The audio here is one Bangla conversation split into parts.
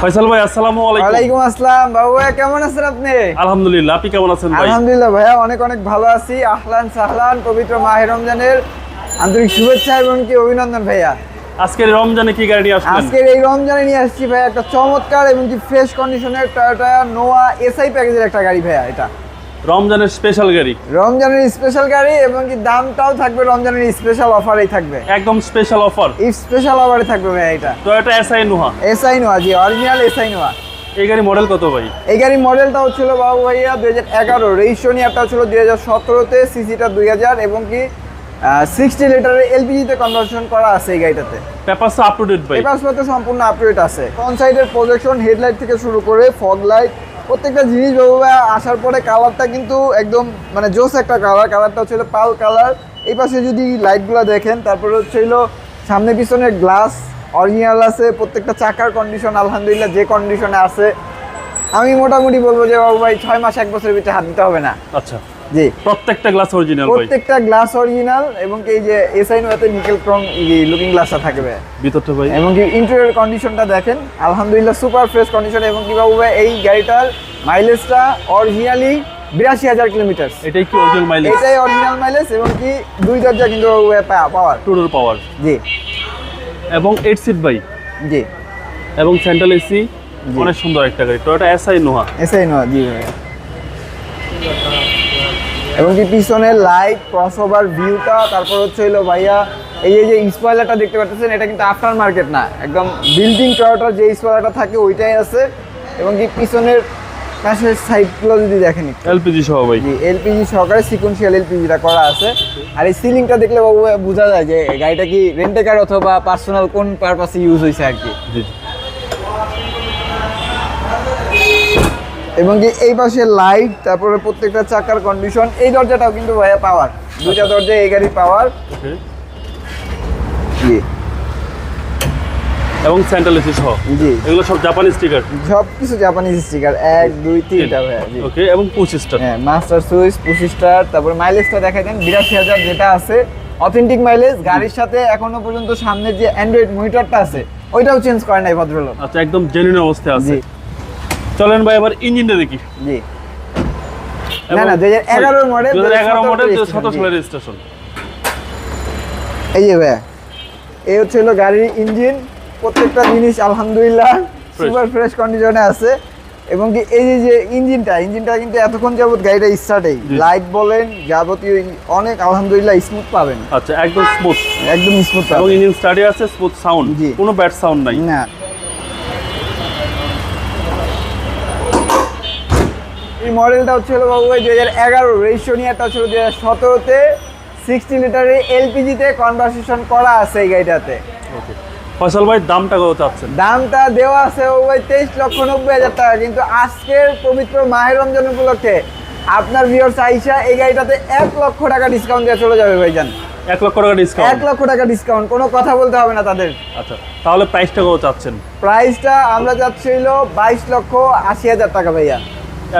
ফয়সাল ভাই আসসালামু আলাইকুম। ওয়ালাইকুম আসসালাম বাবু কেমন আছেন আপনি? আলহামদুলিল্লাহ আপনি কেমন আছেন ভাই? আলহামদুলিল্লাহ ভাইয়া অনেক অনেক ভালো আছি। আহলান সাহলান পবিত্র মাহে রমজানের আন্তরিক শুভেচ্ছা এবং কি অভিনন্দন ভাইয়া। আজকের রমজানে কি গাড়ি আসছে আজকের এই রমজানে নিয়ে আসছি ভাইয়া একটা চমৎকার এবং কি ফ্রেশ কন্ডিশনের টয়োটা নোয়া এসআই প্যাকেজের একটা গাড়ি ভাইয়া এটা। রমজানের স্পেশাল গাড়ি। রমজানের স্পেশাল গাড়ি এবং কি দামটাও থাকবে রমজানের স্পেশাল অফারেই থাকবে। একদম স্পেশাল অফার স্পেশাল অফারে থাকবে ভাইয়া এটা। Toyota SI Noah SI Noah জি অরিজিনাল এসআই নোয়া এই গাড়ি মডেল কত ভাই? এই গাড়ির মডেলটা হচ্ছিল বাবু ভাইয়া দুই হাজার এগারো রেজিস্ট্রেশনটা হচ্ছিল দুই হাজার সতেরোতে সিসিটা দুই হাজার এবং কি সিক্সটি লিটারের এলপিজিতে কনভার্সন করা আছে এই গাড়িটাতে। পেপারস আপ টু ডেট ভাই। পেপারসপত্র সম্পূর্ণ আপডেট আছে। ফ্রন্ট সাইডের প্রজেকশন হেডলাইট থেকে শুরু করে ফগ লাইট প্রত্যেকটা জিনিস বাবু আসার পরে কালারটা কিন্তু একদম মানে জোস একটা কালার কালারটা হচ্ছিল পাল কালার এই পাশে যদি লাইটগুলো দেখেন, তারপরে হচ্ছিল সামনে পিছনের গ্লাস অরিজিনাল আছে, প্রত্যেকটা চাকার কন্ডিশন আলহামদুলিল্লাহ যে কন্ডিশনে আছে। আমি মোটামুটি বলব যে বাবু ভাই, ছয় মাস, এক বছরের ভিতরে হাত দিতে হবে না। আচ্ছা। জি। প্রত্যেকটা গ্লাস অরিজিনাল প্রত্যেকটা গ্লাস অরিজিনাল এবং এই যে এসআই নোয়াতে নিকেল ক্রোম লুকিং গ্লাসটা থাকবে। ভিতরটা ভাই। এবং কি ইন্টেরিয়র কন্ডিশনটা দেখেন আলহামদুলিল্লাহ সুপার ফ্রেশ কন্ডিশন এবং কি বাবু এই গাড়িটার মাইলেজটা অরিজিনালি বিরাশি হাজার কিলোমিটার এটাই কি অরিজিনাল মাইলেজ এটাই অরিজিনাল মাইলেজ এবং কি দুই দরজা কিন্তু পাওয়ার টুডোর পাওয়ার জি। এবং এইট সিট ভাই। জি। এবং সেন্ট্রাল এসি অনেক সুন্দর একটা গাড়ি। Toyota SI Noah SI Noah জি ভাই। এবং কি পিছনের লাইট ক্রসওভার ভিউটা তারপর হচ্ছে হলো ভাইয়া এই যে স্পয়লারটা দেখতে পাচ্ছেন এটা কিন্তু আফটার মার্কেট না একদম বিল্ডিং টয়োটার যে স্পয়লারটা থাকে ওইটাই আছে। এবং কি পিছনের পাশের সাইডগুলো যদি দেখেন এলপিজি সহ ভাই। জি এলপিজি সহকারে সিকোয়েন্সিয়াল এলপিজিটা করা আছে। আর এই সিলিংটা দেখলে বাবু বোঝা যায় যে গাড়িটা কি রেন্টেকার অথবা পার্সোনাল কোন পারপাসে ইউজ হয়েছে আর কি। জি। এবং কি এই পাশে লাইট তারপরে প্রত্যেকটা চাকার কন্ডিশন এই দরজাটাও কিন্তু ভাইয়া পাওয়ার দুইটা দরজা এই গাড়ি পাওয়ার ওকে জি। এবং সেন্ট্রাল এসি সহ? জি। এগুলো সব জাপানি স্টিকার সব কিছু জাপানিজ স্টিকার এক দুই তিনটা ভাইয়া জি। ওকে এবং পুশ স্টার হ্যাঁ মাস্টার সুইচ পঁচিশ স্টার তারপরে মাইলেজটা দেখা দেন। বিরাশি হাজার যেটা আছে অথেন্টিক মাইলেজ গাড়ির সাথে এখনও পর্যন্ত সামনের যে অ্যান্ড্রয়েড মনিটরটা আছে ওইটাও চেঞ্জ করে নাই ভদ্রলোক। আচ্ছা একদম জেনুইন অবস্থায় আছে। চলেন ভাই এবার ইঞ্জিনটা দেখি। জি। না না দুই হাজার এগারোর মডেল দু হাজার এগারো মডেল সতেরো সালের রেজিস্ট্রেশন এই যে ভাইয়া এই হচ্ছে হলো গাড়ির ইঞ্জিন প্রত্যেকটা জিনিস আলহামদুলিল্লাহ সুপার ফ্রেশ কন্ডিশনে আছে। এবং কি এই যে ইঞ্জিনটা ইঞ্জিনটা কিন্তু এতক্ষণ যাবত গাড়িটা স্টার্টেই লাইট বলেন যাবতীয় অনেক আলহামদুলিল্লাহ স্মুথ পাবেন। আচ্ছা একদম স্মুথ একদম স্মুথ এবং পাবেন। ইঞ্জিন স্টার্টে আছে স্মুথ সাউন্ড। কোনো ব্যাড সাউন্ড নাই। না। এই মডেলটা হচ্ছে হলো বাবু দু হাজার এগারো রেজিস্ট্রেশনটা হচ্ছে দুই হাজার সতেরোতে সিক্সটি লিটারের এলপিজিতে কনভার্সেশন করা আছে এই গাড়িটাতে। ফসল ভাই দামটা কত চাচ্ছেন? দামটা দেওয়া আছে ওই তেইশ লক্ষ নব্বই হাজার টাকা কিন্তু আজকের পবিত্র মাহের রমজান উপলক্ষে আপনার ভিওর আইসা এই গাড়িটাতে এক লক্ষ টাকা ডিসকাউন্ট দিয়ে চলে যাবে ভাইজান। এক লক্ষ টাকা ডিসকাউন্ট এক লক্ষ টাকা ডিসকাউন্ট কোনো কথা বলতে হবে না তাদের। আচ্ছা তাহলে প্রাইসটা কত চাচ্ছেন? প্রাইসটা আমরা হলো বাইশ লক্ষ আশি হাজার টাকা ভাইয়া।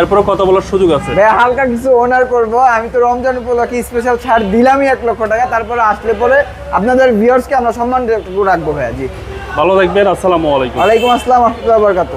এরপরে কথা বলার সুযোগ আছে। ভাই হালকা কিছু ওনার করব। আমি তো রমজান উপলক্ষে স্পেশাল ছাড় দিলামই এক লক্ষ টাকা। তারপরে আসলে পরে আপনাদের ভিউয়ার্সকে আমরা সম্মান রাখব ভাইয়া জি। ভালো থাকবেন আসসালামু আলাইকুম। ওয়ালাইকুম আসসালাম রহমতুল্লাহ বরকাত